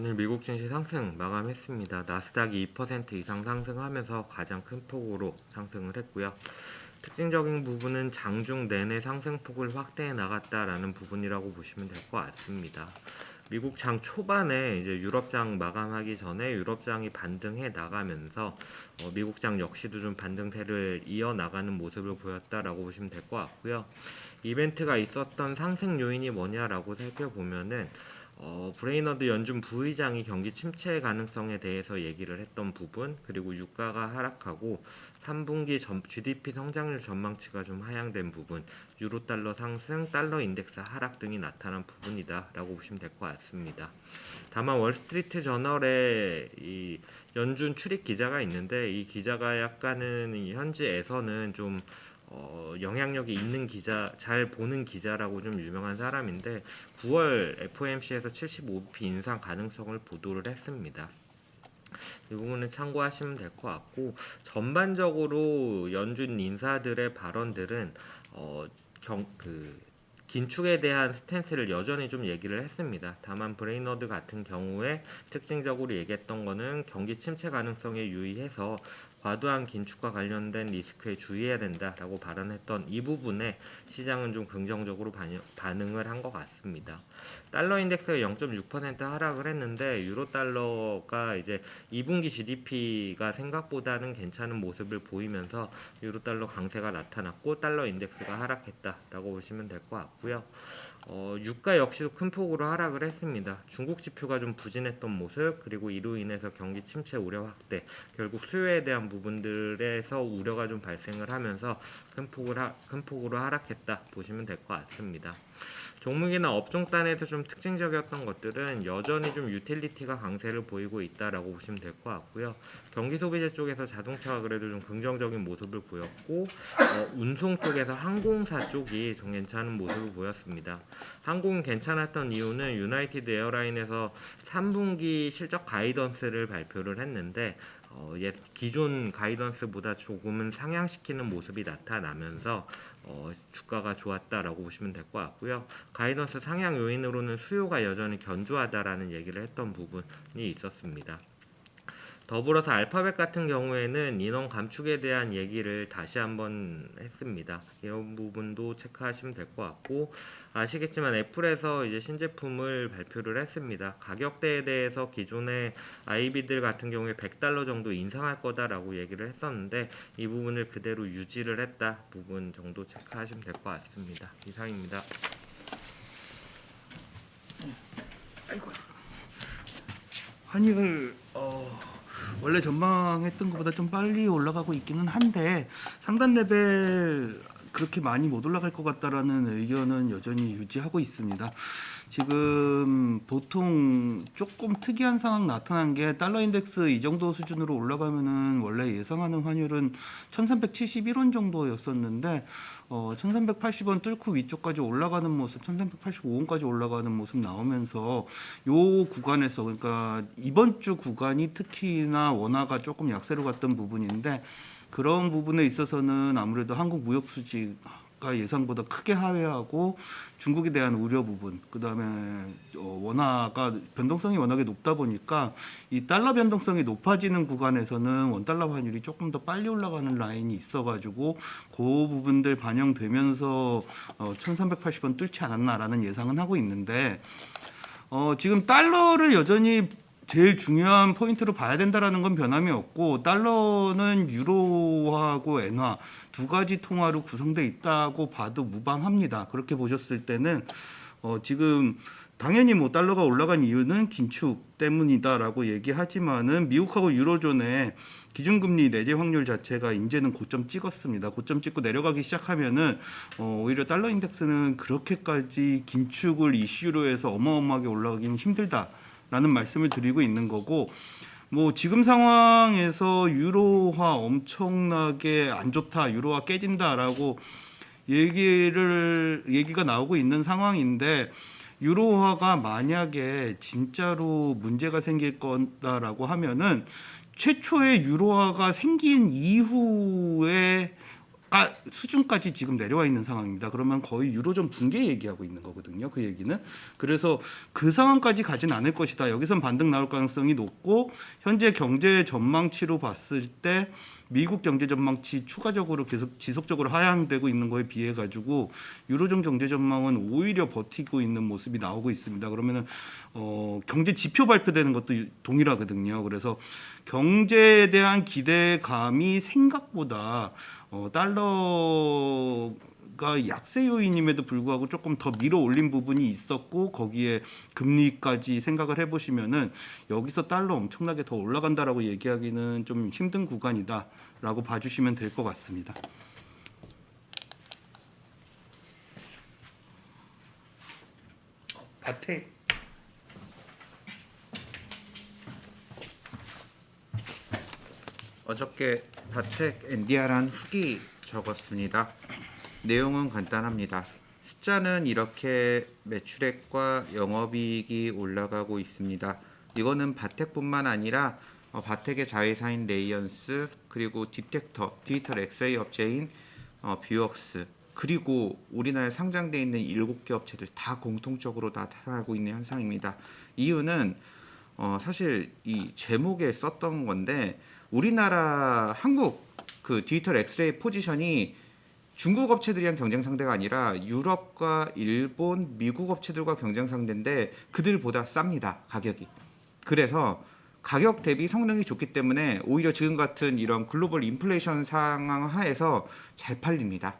오늘 미국 증시 상승 마감했습니다. 나스닥이 2% 이상 상승하면서 가장 큰 폭으로 상승을 했고요. 특징적인 부분은 장중 내내 상승폭을 확대해 나갔다라는 부분이라고 보시면 될 것 같습니다. 미국 장 초반에 이제 유럽장 마감하기 전에 유럽장이 반등해 나가면서 어, 미국장 역시도 좀 반등세를 이어 나가는 모습을 보였다라고 보시면 될 것 같고요. 이벤트가 있었던 상승 요인이 뭐냐라고 살펴보면은 어, 브레이너드 연준 부의장이 경기 침체 가능성에 대해서 얘기를 했던 부분 그리고 유가가 하락하고 3분기 전, GDP 성장률 전망치가 좀 하향된 부분 유로 달러 상승 달러 인덱스 하락 등이 나타난 부분이다라고 보시면 될 것 같습니다. 다만 월스트리트 저널에 이 연준 출입 기자가 있는데 이 기자가 약간은 이 현지에서는 좀 어, 영향력이 있는 기자, 잘 보는 기자라고 좀 유명한 사람인데 9월 FOMC에서 75bp 인상 가능성을 보도를 했습니다. 이 부분은 참고하시면 될 것 같고 전반적으로 연준 인사들의 발언들은 어, 경, 그 긴축에 대한 스탠스를 여전히 좀 얘기를 했습니다. 다만 브레이너드 같은 경우에 특징적으로 얘기했던 거는 경기 침체 가능성에 유의해서 과도한 긴축과 관련된 리스크에 주의해야 된다라고 발언했던 이 부분에 시장은 좀 긍정적으로 반응을 한 것 같습니다. 달러 인덱스가 0.6% 하락을 했는데 유로 달러가 이제 2분기 GDP가 생각보다는 괜찮은 모습을 보이면서 유로 달러 강세가 나타났고 달러 인덱스가 하락했다라고 보시면 될 것 같고 요. 어, 유가 역시도 큰 폭으로 하락을 했습니다. 중국 지표가 좀 부진했던 모습 그리고 이로 인해서 경기 침체 우려 확대 결국 수요에 대한 부분들에서 우려가 좀 발생을 하면서 큰 폭을 하, 큰 폭으로 하락했다 보시면 될 것 같습니다. 종목이나 업종 단에서 좀 특징적이었던 것들은 여전히 좀 유틸리티가 강세를 보이고 있다라고 보시면 될 것 같고요. 경기 소비재 쪽에서 자동차가 그래도 좀 긍정적인 모습을 보였고 어, 운송 쪽에서 항공사 쪽이 좀 괜찮은 모습을 보였습니다. 항공은 괜찮았던 이유는 유나이티드 에어라인에서 3분기 실적 가이던스를 발표를 했는데 어, 옛 기존 가이던스보다 조금은 상향시키는 모습이 나타나면서 어, 주가가 좋았다라고 보시면 될 것 같고요. 가이던스 상향 요인으로는 수요가 여전히 견조하다라는 얘기를 했던 부분이 있었습니다. 더불어서 알파벳 같은 경우에는 인원 감축에 대한 얘기를 다시 한번 했습니다. 이런 부분도 체크하시면 될 것 같고 아시겠지만 애플에서 이제 신제품을 발표를 했습니다. 가격대에 대해서 기존의 아이비들 같은 경우에 100달러 정도 인상할 거다라고 얘기를 했었는데 이 부분을 그대로 유지를 했다 부분 정도 체크하시면 될 것 같습니다. 이상입니다. 아이고. 환율 어, 원래 전망했던 것보다 좀 빨리 올라가고 있기는 한데 상단 레벨 그렇게 많이 못 올라갈 것 같다라는 의견은 여전히 유지하고 있습니다. 지금 보통 조금 특이한 상황 나타난 게 달러 인덱스 이 정도 수준으로 올라가면은 원래 예상하는 환율은 1371원 정도였었는데 어 1380원 뚫고 위쪽까지 올라가는 모습 1385원까지 올라가는 모습 나오면서 요 구간에서 그러니까 이번 주 구간이 특히나 원화가 조금 약세로 갔던 부분인데 그런 부분에 있어서는 아무래도 한국 무역 수지 가 예상보다 크게 하회하고 중국에 대한 우려 부분, 그 다음에 어, 원화가 변동성이 워낙에 높다 보니까 이 달러 변동성이 높아지는 구간에서는 원 달러 환율이 조금 더 빨리 올라가는 라인이 있어가지고 그 부분들 반영되면서 어, 1,380원 뚫지 않았나라는 예상은 하고 있는데 어, 지금 달러를 여전히 제일 중요한 포인트로 봐야 된다라는 건 변함이 없고 달러는 유로하고 엔화 두 가지 통화로 구성돼 있다고 봐도 무방합니다. 그렇게 보셨을 때는 어, 지금 당연히 뭐 달러가 올라간 이유는 긴축 때문이다라고 얘기하지만은 미국하고 유로존의 기준금리 내재 확률 자체가 이제는 고점 찍었습니다. 고점 찍고 내려가기 시작하면은 어, 오히려 달러 인덱스는 그렇게까지 긴축을 이슈로 해서 어마어마하게 올라가기는 힘들다. 라는 말씀을 드리고 있는 거고 뭐 지금 상황에서 유로화 엄청나게 안 좋다 유로화 깨진다라고 얘기를 얘기가 나오고 있는 상황인데 유로화가 만약에 진짜로 문제가 생길 거다라고 하면은 최초의 유로화가 생긴 이후에 가 수준까지 지금 내려와 있는 상황입니다. 그러면 거의 유로존 붕괴 얘기하고 있는 거거든요. 그 얘기는 그래서 그 상황까지 가진 않을 것이다. 여기선 반등 나올 가능성이 높고 현재 경제 전망치로 봤을 때 미국 경제 전망치 추가적으로 계속 지속적으로 하향되고 있는 거에 비해 가지고 유로존 경제 전망은 오히려 버티고 있는 모습이 나오고 있습니다. 그러면은 어, 경제 지표 발표되는 것도 동일하거든요. 그래서 경제에 대한 기대감이 생각보다 어, 달러 가 약세 요인임에도 불구하고 조금 더 밀어 올린 부분이 있었고 거기에 금리까지 생각을 해보시면은 여기서 달러 엄청나게 더 올라간다라고 얘기하기는 좀 힘든 구간이다라고 봐주시면 될 것 같습니다. 바텍 어저께 바텍 엔디아란 후기 적었습니다. 내용은 간단합니다. 숫자는 이렇게 매출액과 영업이익이 올라가고 있습니다. 이거는 바텍뿐만 아니라 어, 바텍의 자회사인 레이언스 그리고 디텍터 디지털 엑스레이 업체인 어, 뷰억스 그리고 우리나라에 상장돼 있는 일곱 개 업체들 다 공통적으로 나타나고 있는 현상입니다. 이유는 어, 사실 이 제목에 썼던 건데 우리나라 한국 그 디지털 엑스레이 포지션이 중국 업체들이랑 경쟁 상대가 아니라 유럽과 일본, 미국 업체들과 경쟁 상대인데 그들보다 쌉니다 가격이. 그래서 가격 대비 성능이 좋기 때문에 오히려 지금 같은 이런 글로벌 인플레이션 상황 하에서 잘 팔립니다.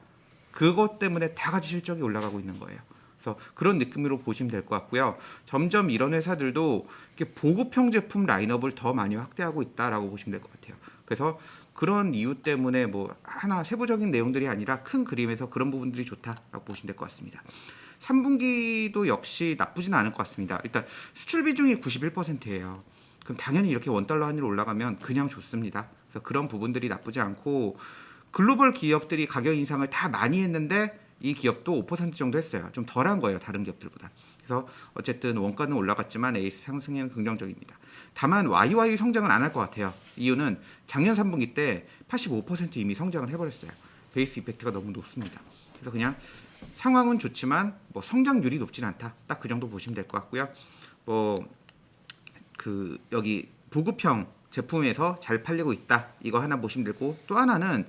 그것 때문에 다 같이 실적이 올라가고 있는 거예요. 그래서 그런 느낌으로 보시면 될 것 같고요. 점점 이런 회사들도 보급형 제품 라인업을 더 많이 확대하고 있다라고 보시면 될 것 같아요. 그래서 그런 이유 때문에 뭐 하나 세부적인 내용들이 아니라 큰 그림에서 그런 부분들이 좋다라고 보시면 될 것 같습니다. 3분기도 역시 나쁘진 않을 것 같습니다. 일단 수출 비중이 91%예요. 그럼 당연히 이렇게 원달러 환율 올라가면 그냥 좋습니다. 그래서 그런 부분들이 나쁘지 않고 글로벌 기업들이 가격 인상을 다 많이 했는데 이 기업도 5% 정도 했어요. 좀 덜한 거예요. 다른 기업들보다. 그래서 어쨌든 원가는 올라갔지만 에이스 상승에는 긍정적입니다. 다만 YY 성장은 안 할 것 같아요. 이유는 작년 3분기 때 85% 이미 성장을 해버렸어요. 베이스 이펙트가 너무 높습니다. 그래서 그냥 상황은 좋지만 뭐 성장률이 높진 않다. 딱 그 정도 보시면 될 것 같고요. 뭐 그 여기 보급형 제품에서 잘 팔리고 있다. 이거 하나 보시면 되고 또 하나는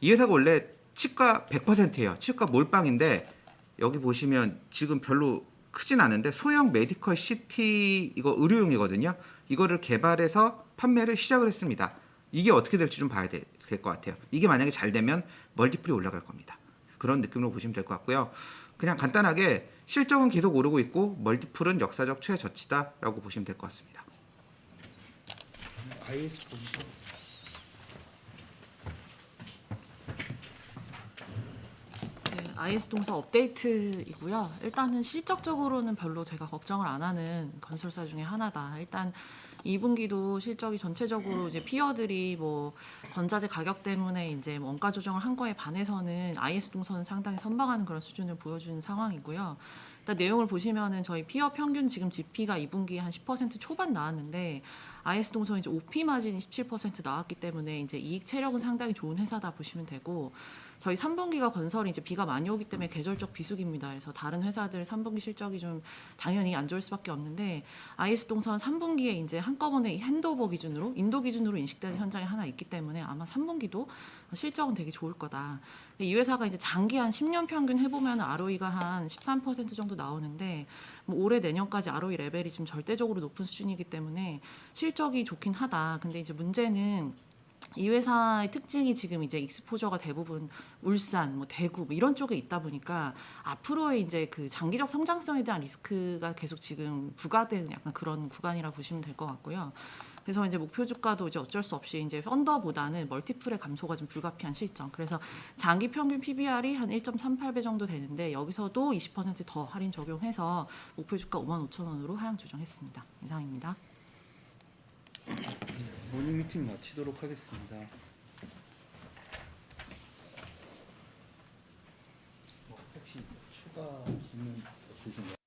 이 회사가 원래 치과 100%예요. 치과 몰빵인데 여기 보시면 지금 별로 크진 않은데 소형 메디컬 CT 이거 의료용이거든요. 이거를 개발해서 판매를 시작을 했습니다. 이게 어떻게 될지 좀 봐야 될 것 같아요. 이게 만약에 잘 되면 멀티플이 올라갈 겁니다. 그런 느낌으로 보시면 될 것 같고요. 그냥 간단하게 실적은 계속 오르고 있고 멀티플은 역사적 최저치다라고 보시면 될 것 같습니다. IS 동사 업데이트이고요. 일단은 실적적으로는 별로 제가 걱정을 안 하는 건설사 중에 하나다. 일단 2분기도 실적이 전체적으로 이제 피어들이 뭐 건자재 가격 때문에 이제 뭐 원가 조정을 한 거에 반해서는 IS 동선은 상당히 선방하는 그런 수준을 보여주는 상황이고요. 일단 내용을 보시면은 저희 피어 평균 지금 GP가 2분기에 한 10% 초반 나왔는데 IS 동선 이제 OP 마진이 17% 나왔기 때문에 이제 이익 체력은 상당히 좋은 회사다 보시면 되고 저희 3분기가 건설이 이제 비가 많이 오기 때문에 계절적 비수기입니다. 그래서 다른 회사들 3분기 실적이 좀 당연히 안 좋을 수밖에 없는데 IS 동선 3분기에 이제 한꺼번에 이 핸드오버 기준으로 인도 기준으로 인식되는 현장이 하나 있기 때문에 아마 3분기도 실적은 되게 좋을 거다. 이 회사가 이제 장기 한 10년 평균 해보면 ROE가 한 13% 정도 나오는데 뭐 올해 내년까지 ROE 레벨이 지금 절대적으로 높은 수준이기 때문에 실적이 좋긴 하다. 근데 이제 문제는 이 회사의 특징이 지금 이제 익스포저가 대부분 울산, 뭐 대구 뭐 이런 쪽에 있다 보니까 앞으로의 이제 그 장기적 성장성에 대한 리스크가 계속 지금 부과되는 약간 그런 구간이라 보시면 될 것 같고요. 그래서 이제 목표 주가도 이제 어쩔 수 없이 이제 펀더보다는 멀티플의 감소가 좀 불가피한 실정. 그래서 장기 평균 PBR이 한 1.38배 정도 되는데 여기서도 20%더 할인 적용해서 목표 주가 5만 5천 원으로 하향 조정했습니다. 이상입니다. 모닝 미팅 마치도록 하겠습니다. 뭐 혹시 추가 질문 없으신가요?